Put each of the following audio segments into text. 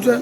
就这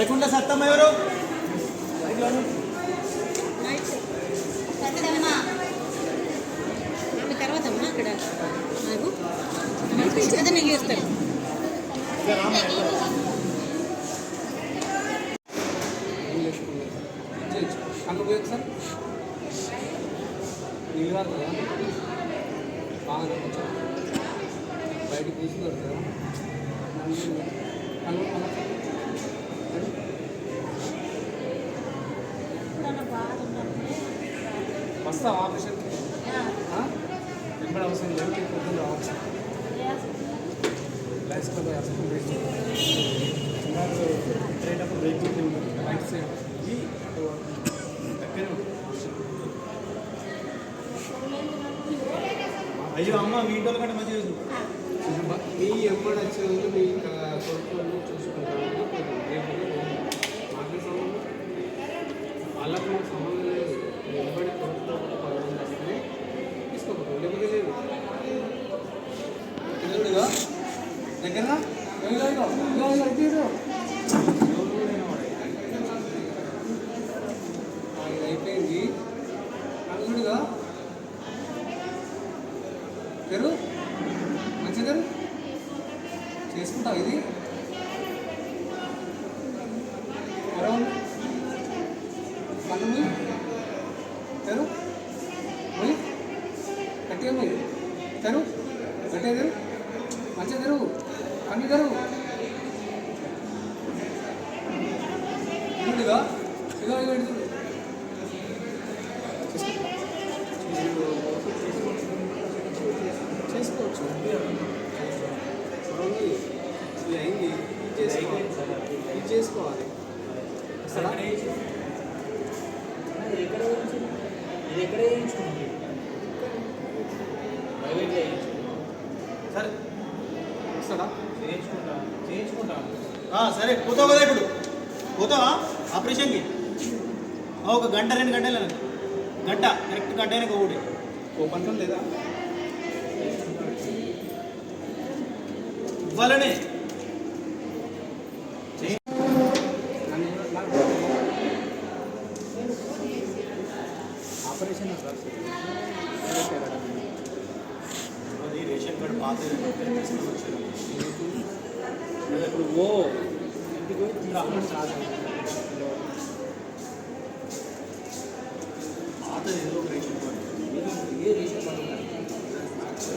అడగకుండా సత్తమ్మ ఎవరు? తర్వాత అమ్మా అక్కడ. నాకు చేస్తాను. బయటికి వస్తావు ఆపరేషన్కి ఎప్పుడు అవసరం లేదు పొద్దున్న రావచ్చు. పోయి అసలు బ్రేక్ రైట్ సైడ్ ఈ అటు దగ్గరే ఉంటుంది అయ్యో అమ్మ మీ ఇంట్లో కంటే మంచిగా చూసు మీ ఎప్పుడు వచ్చే ముందు మీ కొడుకులను చూసుకుంటాను. రేపు మాకు సంబంధం వాళ్ళకు సంబంధం లేదు. ఎవరి దగ్గర ఇది అయిపోయింది. అనుకుడుగా పేరు? మంచిదే తెరు. చేసుకుంటావు ఇది? అరౌండ్ కళ్ళు తెరు పోయి గట్టిగా పోయి తెరు గట్టిగా తెరు మంచిగా తెరువు కన్ను సరే పోతావు కదా ఇప్పుడు. పోతావా? ఆపరేషన్కి? ఒక గంట రెండు గంటలు. గంట కరెక్ట్ గంట అయినా ఒకటి కోపంతం లేదా? ఇవ్వాలనే. ఆపరేషన్ సార్ ఇక్కడ రేషన్ కార్డు పాత తీసుకొని వచ్చాను ఇప్పుడు ఓ ఇంటికి పాత ఏదో రేషన్ కార్డు. ఏ రేషన్ కార్డు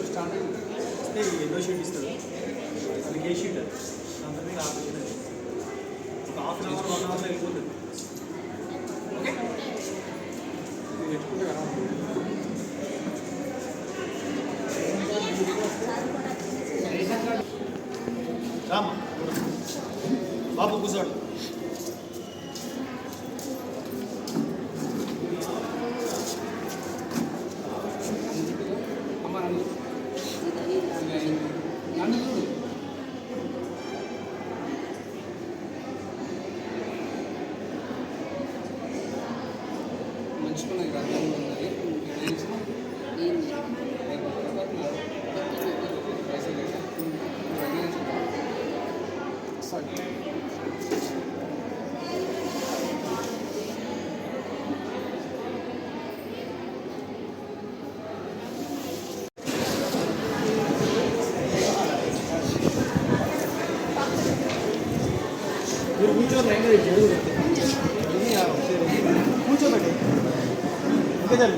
స్టార్ట్ అయింది వస్తే ఎన్నో షీట్ ఇస్తారు. వాళ్ళకి ఏ షీట్ అంత మీద ఆపరేషన్ ఒక హాఫ్ అన్ అవర్ వన్ అవర్లో వెళ్ళిపోతుంది ఓకే ఇది పెట్టుకుంటే కదా రామ్మా బాబు కూర్చోడు అమ్మ నన్ను నన్ను చూడు మంచుకున్నది కదా ఉన్నది పైసలు లేదా? సరే. జరుగుతున్నాం ఇంకా చెప్పు ఇంకా చెప్పు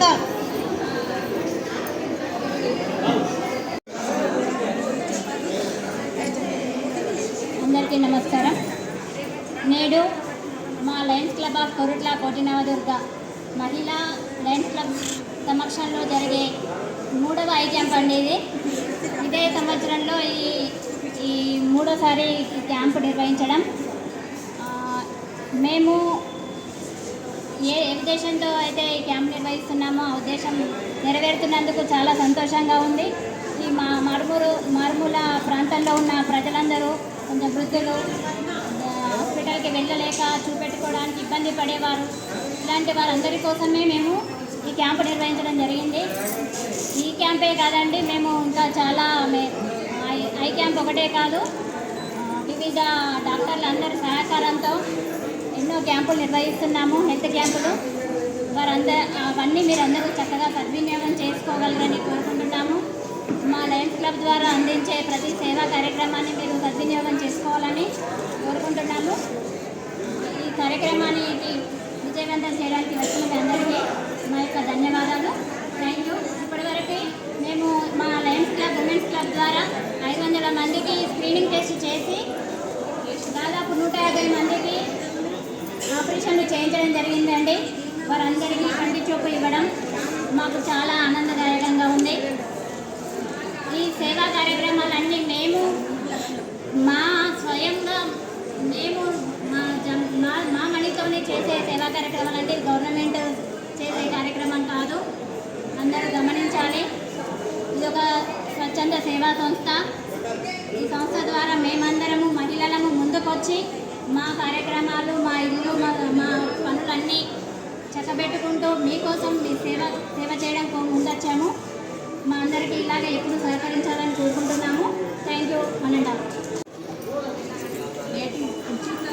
వరిపల్లి అందరికీ నమస్కారం. నేడు మా Lions Club of Korutla Kotinavadurga మహిళా లయన్స్ క్లబ్ సమక్షంలో జరిగే మూడవ ఐ క్యాంప్ అనేది ఇదే. సంవత్సరంలో ఈ ఈ మూడోసారి క్యాంపు నిర్వహించడం. మేము ఏ ఉద్దేశంతో అయితే ఈ క్యాంప్ నిర్వహిస్తున్నామో ఆ ఉద్దేశం నెరవేరుతున్నందుకు చాలా సంతోషంగా ఉంది. ఈ మా మారుమూరు మారుమూల ప్రాంతంలో ఉన్న ప్రజలందరూ కొంచెం వృద్ధులు హాస్పిటల్కి వెళ్ళలేక చూపెట్టుకోవడానికి ఇబ్బంది పడేవారు. ఇలాంటి వారందరి కోసమే మేము ఈ క్యాంపు నిర్వహించడం జరిగింది. ఈ క్యాంపే కాదండి మేము ఇంకా చాలా మే- ఐ- ఐ క్యాంప్ ఒకటే కాదు. వివిధ డాక్టర్లు అందరి సహకారంతో క్యాంపులు నిర్వహిస్తున్నాము హెల్త్ క్యాంపులు. వారందరూ అవన్నీ మీరు అందరూ చక్కగా సద్వినియోగం చేసుకోగలరని కోరుకుంటున్నాము. మా లయన్స్ క్లబ్ ద్వారా అందించే ప్రతి సేవా కార్యక్రమాన్ని మీరు సద్వినియోగం చేసుకోవాలని కోరుకుంటున్నాము. ఈ కార్యక్రమానికి విజయవంతం చేయడానికి వచ్చిన మీ అందరికీ మా యొక్క ధన్యవాదాలు. థ్యాంక్ యూ ఇప్పటివరకు మేము మా లయన్స్ క్లబ్ ఉమెన్స్ క్లబ్ ద్వారా ఐదు వందల మందికి స్క్రీనింగ్ టెస్ట్ చేసి దాదాపు నూట యాభై మందికి ఆపరేషన్లు చేయించడం జరిగిందండి. వారందరికీ కంటి చూపు ఇవ్వడం మాకు చాలా ఆనందదాయకంగా ఉంది. ఈ సేవా కార్యక్రమాలన్నీ మేము మా స్వయంగా మేము మా మా మా మణితోనే చేసే సేవా కార్యక్రమాలు అంటే గవర్నమెంట్ చేసే కార్యక్రమం కాదు. అందరూ గమనించాలి. ఇది ఒక స్వచ్ఛంద సేవా సంస్థ. ఈ సంస్థ ద్వారా మేమందరము మా కార్యక్రమాలు మా ఇల్లు మా మా పనులన్నీ చక్కబెట్టుకుంటూ మీకోసం మీ సేవ సేవ చేయడం ముందొచ్చాము. మా అందరికీ ఇలాగే ఎప్పుడు సహకరించాలని కోరుకుంటున్నాము. థ్యాంక్ యూ అనండి ఉచిత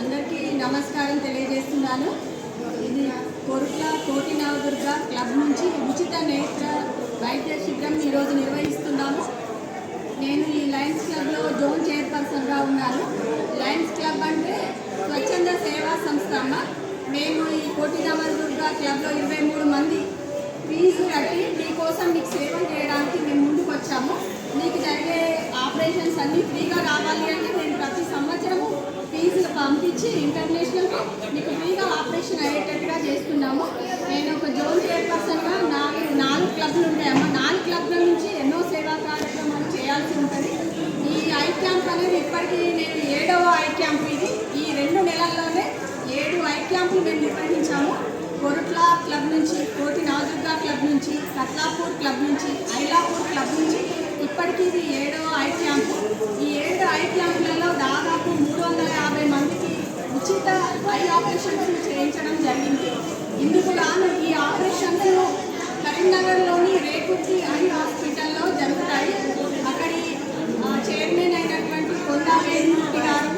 అందరికీ నమస్కారం తెలియజేస్తున్నాను. ఇది కోరుట్ల కోటి నవదుర్గ క్లబ్ నుంచి ఉచిత నేత్ర వైద్య శిబిరం ఈరోజు నిర్వహిస్తున్నాము. నేను ఈ లయన్స్ క్లబ్లో జోన్ చైర్పర్సన్గా ఉన్నాను. లయన్స్ క్లబ్ అంటే స్వచ్ఛంద సేవా సంస్థ అమ్మ. మేము ఈ కోటి దుర్గా క్లబ్లో ఇరవై మూడు మంది ఫీజు కట్టి మీకోసం మీకు సేవ చేయడానికి మేము ముందుకు వచ్చాము. మీకు జరిగే ఆపరేషన్స్ అన్నీ ఫ్రీగా రావాలి అంటే నేను ప్రతి సంవత్సరము ఫీజులు పంపించి ఇంటర్నేషనల్ మీకు ఫ్రీగా ఆపరేషన్ అయ్యేటట్టుగా చేస్తున్నాము. నేను ఒక జోన్ చైర్పర్సన్గా నాలుగు నాలుగు క్లబ్లు ఉంటాయమ్మా నాలుగు క్లబ్ల నుంచి ఎన్నో సేవా కార్యక్రమాలు చేయాల్సి ఉంటుంది. ఈ ఐ క్యాంప్ అనేది ఇప్పటికీ నేను ఏడవ ఐ క్యాంప్ ఇది. ఈ రెండు నెలల్లోనే ఏడు ఐ క్యాంపులు మేము నిర్వహించాము. కొరుట్ల క్లబ్ నుంచి కోటి నాదుర్గా క్లబ్ నుంచి సత్లాపూర్ క్లబ్ నుంచి ఐలాపూర్ క్లబ్ నుంచి ఇప్పటికీ ఇది ఏడవ ఐ క్యాంపు ఈ ఏడు ఐ క్యాంపులలో దాదాపు మూడు వందల యాభై మందికి ఉచిత ఐ ఆపరేషన్స్ చేయించడం జరిగింది ఇందుకు గాను ఈ ఆపరేషన్స్ కరీంనగర్లోని రేకుర్తి ఐ హాస్పిటల్లో జరుగుతాయి అక్కడి ఆ, చైర్మన్ అయినటువంటి వేణుమూర్తి గారు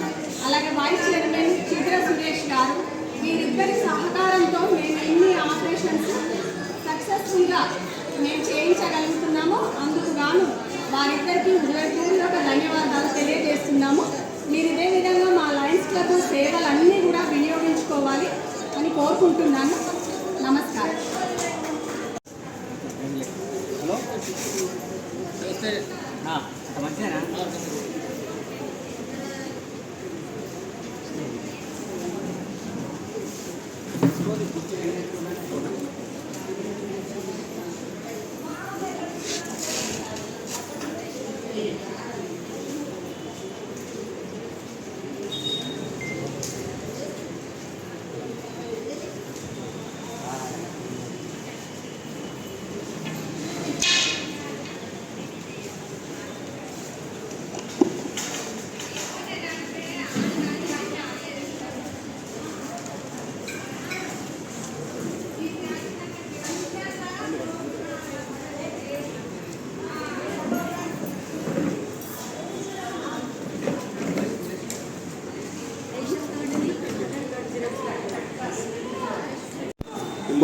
అలాగే వైస్ చైర్మన్ చిత్ర సురేష్ గారు వీరిద్దరి సహకారంతో మేము ఎన్ని ఆపరేషన్స్ సక్సెస్ఫుల్గా మేము చేయించగలుగుతున్నాము అందుకు గాను వారిద్దరికీ హృదయపూర్వక ధన్యవాదాలు తెలియజేస్తున్నాము. మీరు ఇదే విధంగా మా లయన్స్ క్లబ్ సేవలన్నీ కూడా వినియోగించుకోవాలి అని కోరుకుంటున్నాను. నమస్కారం. హలో. Gracias.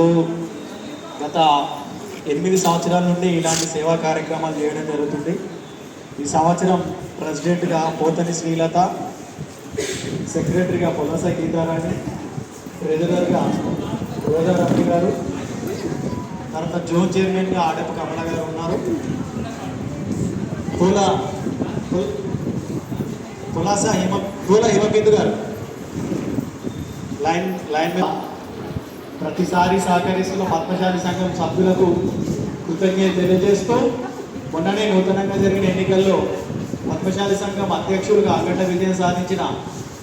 మంచిదేనా గత ఎనిమిది సంవత్సరాల నుండి ఇలాంటి సేవా కార్యక్రమాలు చేయడం జరుగుతుంది. ఈ సంవత్సరం ప్రెసిడెంట్గా పోతని శ్రీలత సెక్రటరీగా పొలస గీతారాణి ట్రెజరర్గా రోజారమ్మి గారు తర్వాత జోన్ చైర్మన్గా ఆడపు కమల గారు ఉన్నారు. పూల పు- పులాస హిమ పూల హిమబిందు గారు. లైన్ లైన్ మీద ప్రతిసారి సహకరిస్తున్న పద్మశాలి సంఘం సభ్యులకు కృతజ్ఞత తెలియజేస్తూ మొన్ననే నూతనంగా జరిగిన ఎన్నికల్లో పద్మశాలి సంఘం అధ్యక్షుడిగా అఖండ విజయం సాధించిన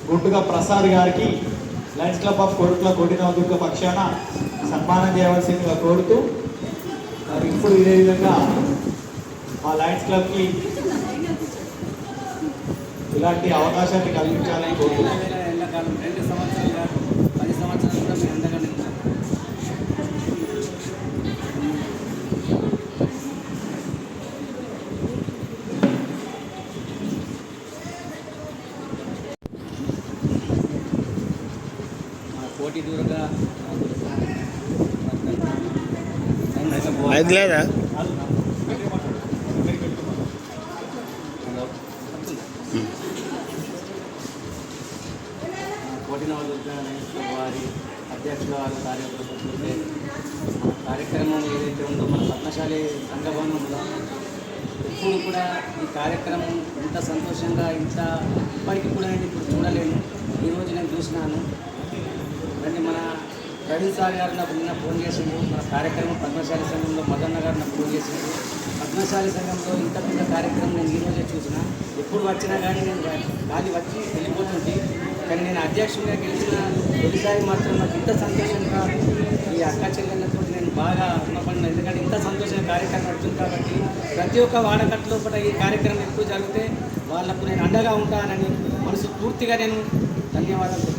గుడ్డుగా ప్రసాద్ గారికి Lions Club of Korutla Kotinavadurga పక్షాన సన్మానం చేయవలసిందిగా కోరుతూ మరి ఇప్పుడు ఇదే విధంగా ఆ లయన్స్ క్లబ్కి ఇలాంటి అవకాశాన్ని కల్పించాలని కోరుతున్నాను ఎండాకాలం రెండు సంవత్సరాలు కాదు పది సంవత్సరాలు కూడా మీరు అండగా నిలిచారు మన కోటి దూరంగా అది లేదా? వారి అధ్యక్షుల వారి కార్యక్రమం కార్యక్రమం ఏదైతే ఉందో మన పద్మశాలి సంఘభవనంలో ఎప్పుడు కూడా ఈ కార్యక్రమం ఇంత సంతోషంగా ఇంత ఇప్పటికి కూడా నేను ఇప్పుడు చూడలేను ఈరోజు నేను చూసినాను. అంటే మన ప్రవీణ్ సార్ గారు నాకు నిన్న ఫోన్ చేసిండు. మన కార్యక్రమం పద్మశాలి సంఘంలో మదన్న గారు నాకు ఫోన్ చేసిండు. పద్మశాలి సంఘంలో ఇంత పెద్ద కార్యక్రమం నేను ఈరోజే చూసిన. ఎప్పుడు వచ్చినా కానీ నేను గాలి వచ్చి వెళ్ళిపోతుంది కానీ నేను అధ్యక్షుడిగా గెలిచిన తొలిసారి మాత్రం నాకు ఇంత సంతోషంగా ఈ అక్క చెల్లెళ్ళతో నేను బాగా రుణపడిన. ఎందుకంటే ఇంత సంతోషంగా కార్యక్రమం నడుతుంది కాబట్టి ప్రతి ఒక్క వాడకట్లో కూడా ఈ కార్యక్రమం ఎక్కువ జరిగితే వాళ్ళకు నేను అండగా ఉంటానని మనసు పూర్తిగా నేను ధన్యవాదాలు